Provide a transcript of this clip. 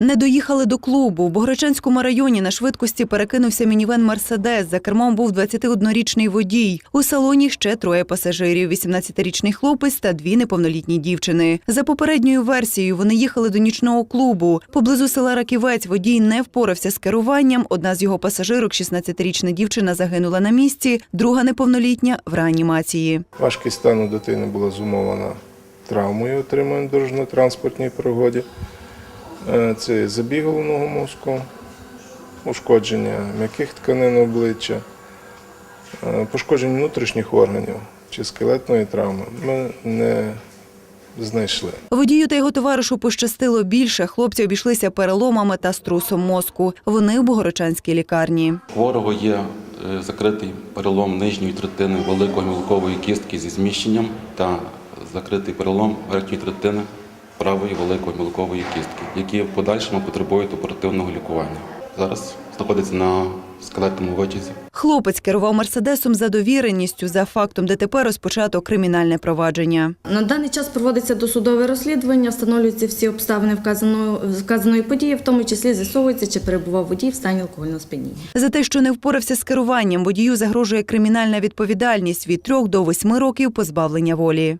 Не доїхали до клубу. В Богородчанському районі на швидкості перекинувся мінівен Мерседес. За кермом був 21-річний водій. У салоні ще троє пасажирів: 18-річний хлопець та дві неповнолітні дівчини. За попередньою версією вони їхали до нічного клубу. Поблизу села Раківець водій не впорався з керуванням. Одна з його пасажирок, 16-річна дівчина, загинула на місці. Друга неповнолітня в реанімації. Важкість стану дитини була зумовлена травмою, отриманою дорожньо-транспортній пригоді. Е, Це забіг головного мозку, ушкодження м'яких тканин обличчя, е, пошкодження внутрішніх органів чи скелетної травми ми не знайшли. Водію та його товаришу пощастило більше. Хлопці обійшлися переломами та струсом мозку. Вони в Богородчанській лікарні. Хворого є е, закритий перелом нижньої третини великої мілкової кістки зі зміщенням та закритий перелом верхньої третини правої великої мілкової кістки, які в подальшому потребують оперативного лікування. Зараз знаходиться на скелетному витязі. Хлопець керував мерседесом за довіреністю. За фактом ДТП розпочато кримінальне провадження. На даний час проводиться досудове розслідування, встановлюються всі обставини вказаної, вказаної події, в тому числі з'ясовується, чи перебував водій в стані алкогольного сп'яніння. За те, що не впорався з керуванням, водію загрожує кримінальна відповідальність від трьох до восьми років позбавлення волі.